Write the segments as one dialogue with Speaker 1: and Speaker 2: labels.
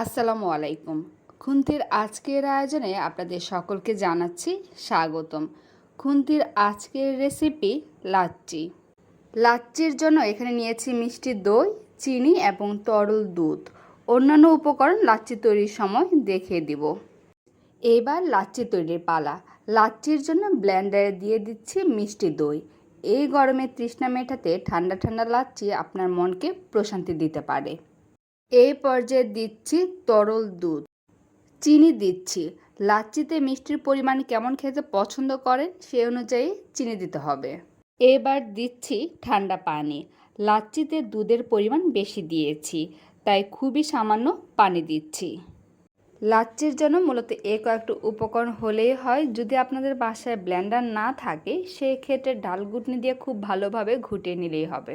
Speaker 1: আসসালামু আলাইকুম। খুন্তির আজকের আয়োজনে আপনাদের সকলকে জানাচ্ছি স্বাগতম। খুন্তির আজকের রেসিপি লাচ্চি। লাচ্চির জন্য এখানে নিয়েছি মিষ্টি দই, চিনি এবং তরল দুধ। অন্যান্য উপকরণ লাচ্চি তৈরির সময় দেখিয়ে দিব। এবার লাচ্চি তৈরির পালা। লাচ্চির জন্য ব্লেন্ডারে দিয়ে দিচ্ছি মিষ্টি দই। এই গরমে তৃষ্ণা মেটাতে ঠান্ডা ঠান্ডা লাচ্চি আপনার মনকে প্রশান্তি দিতে পারে। এই পর্যায়ে দিচ্ছি তরল দুধ। চিনি দিচ্ছি। লাচ্চিতে মিষ্টির পরিমাণ কেমন খেতে পছন্দ করেন সে অনুযায়ী চিনি দিতে হবে। এবার দিচ্ছি ঠান্ডা পানি। লাচ্চিতে দুধের পরিমাণ বেশি দিয়েছি, তাই খুবই সামান্য পানি দিচ্ছি। লাচ্চির জন্য মূলত এ কয়েকটি উপকরণ হলেই হয়। যদি আপনাদের বাসায় ব্লেন্ডার না থাকে, সেক্ষেত্রে ডাল ঘুটনি দিয়ে খুব ভালোভাবে ঘুটিয়ে নিলেই হবে।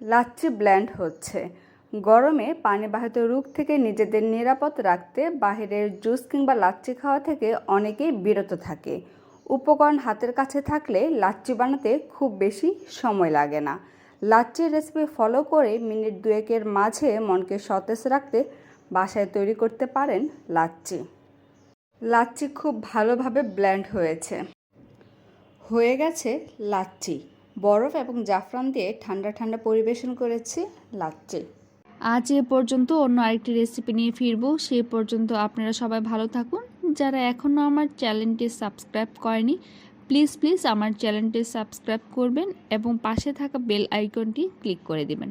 Speaker 1: লাচ্চি ব্ল্যান্ড হচ্ছে। গরমে পানিবাহিত রোগ থেকে নিজেদের নিরাপদ রাখতে বাহিরের জুস কিংবা লাচ্চি খাওয়া থেকে অনেকেই বিরত থাকে। উপকরণ হাতের কাছে থাকলে লাচ্চি বানাতে খুব বেশি সময় লাগে না। লাচ্চির রেসিপি ফলো করে মিনিট দুয়েকের মাঝে মনকে সতেজ রাখতে বাসায় তৈরি করতে পারেন লাচ্চি লাচ্চি খুব ভালোভাবে ব্ল্যান্ড হয়েছে। হয়ে গেছে লাচ্চি বরফ এবং জাফরান দিয়ে ঠান্ডা ঠান্ডা পরিবেশন করেছি লাচ্চি
Speaker 2: আজ এ পর্যন্ত অন্য আরেকটি রেসিপি নিয়ে ফিরবো। সে পর্যন্ত আপনারা সবাই ভালো থাকুন। যারা এখনও আমার চ্যানেলটি সাবস্ক্রাইব করেনি প্লিজ প্লিজ আমার চ্যানেলটি সাবস্ক্রাইব করবেন এবং পাশে থাকা বেল আইকনটি ক্লিক করে দিবেন।